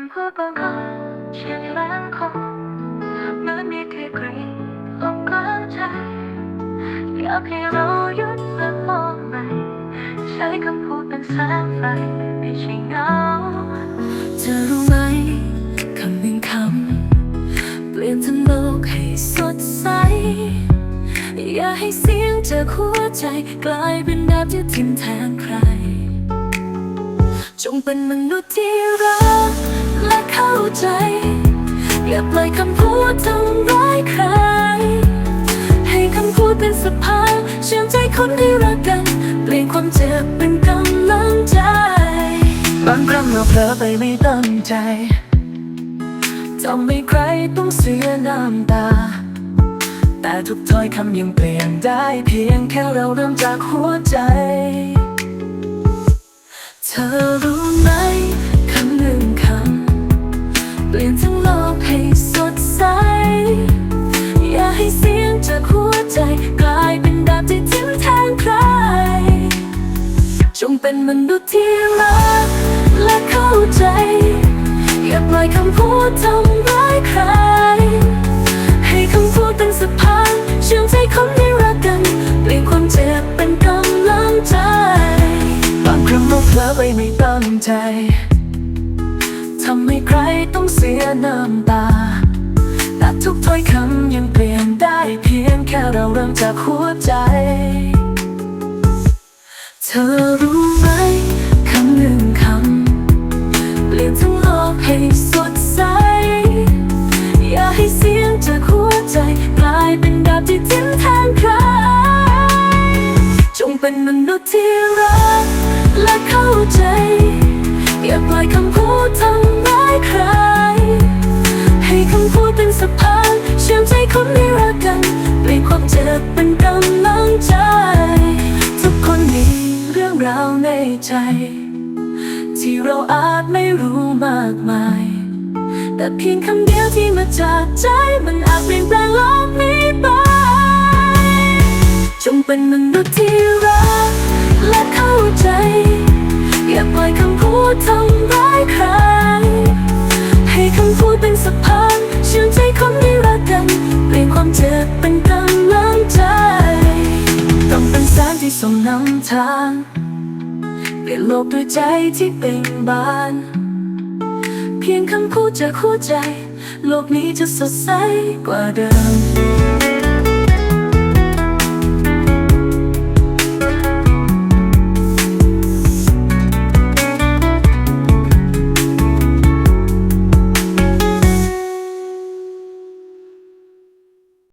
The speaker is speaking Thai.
ำพูดบาๆเช่นแรงคงเหมือนมีที่กรีดลงกลางใจอยากให้เราหยุดและมองใหม่ใช้คำพูดเป็นแสงไฟไม่ใช่เงาเธอรู้ไหมคำหนึ่งคำเปลี่ยนทั้งโลกให้สดใส อย่าให้เสียงจากหัวใจกลายเป็นดาบที่ทิ่มแทงใคร จงเป็นมนุษย์ที่รัก และเข้าใจอย่าปล่อยคำพูดทำร้ายใคร ให้คำพูดเป็นสะพานเชื่อมใจคนที่รักกัน เปลี่ยนความเจ็บเป็นกำลังใจ บางครั้งเราเผลอไปไม่ตั้งใจทำให้ใครต้องเสียน้ำตา แต่ทุกถ้อยคำยังเปลี่ยนได้เพียงแค่เราเริ่มจากหัวใจ เธอรู้ เป็นมนุษย์ที่รักและเข้าใจ อย่าปล่อยคำพูดทำร้ายใคร ให้คำพูดเป็นสะพานเชื่อมใจคนที่รักกันเปลี่ยนความเจ็บเป็นกำลังใจ บางครั้งเราเผลอไปไม่ตั้งใจทำให้ใครต้องเสียน้ำตาแต่ทุกถ้อยคำยังเปลี่ยนได้เพียงแค่เราเริ่มจากหัวใจ เธอรู้ ให้สดใส อย่าให้เสียงจากหัวใจ กลายเป็นดาบที่ทิ้มแทงใคร จงเป็นมนุษย์ที่รักและเข้าใจ อย่าปล่อยคำพูดทำร้ายใคร ที่เราอาจไม่รู้มากมาย แต่เพียงคำเดียวที่มาจากใจมันอาจเปลี่ยนแปลงโลกนี้ไป จงเป็นมนุษย์ที่รักและเข้าใจ อย่าปล่อยคำพูดทำร้ายใคร ให้คำพูดเป็นสะพานเชื่อมใจคนที่รักกันเปลี่ยนความเจ็บเป็นกำลังใจ ต้องเป็นแสงที่ส่องนำทาง เปลี่ยนโลกด้วยใจที่เบ่งบาน เพียงคำพูดจากหัวใจ โลกนี้จะสดใสกว่าเดิม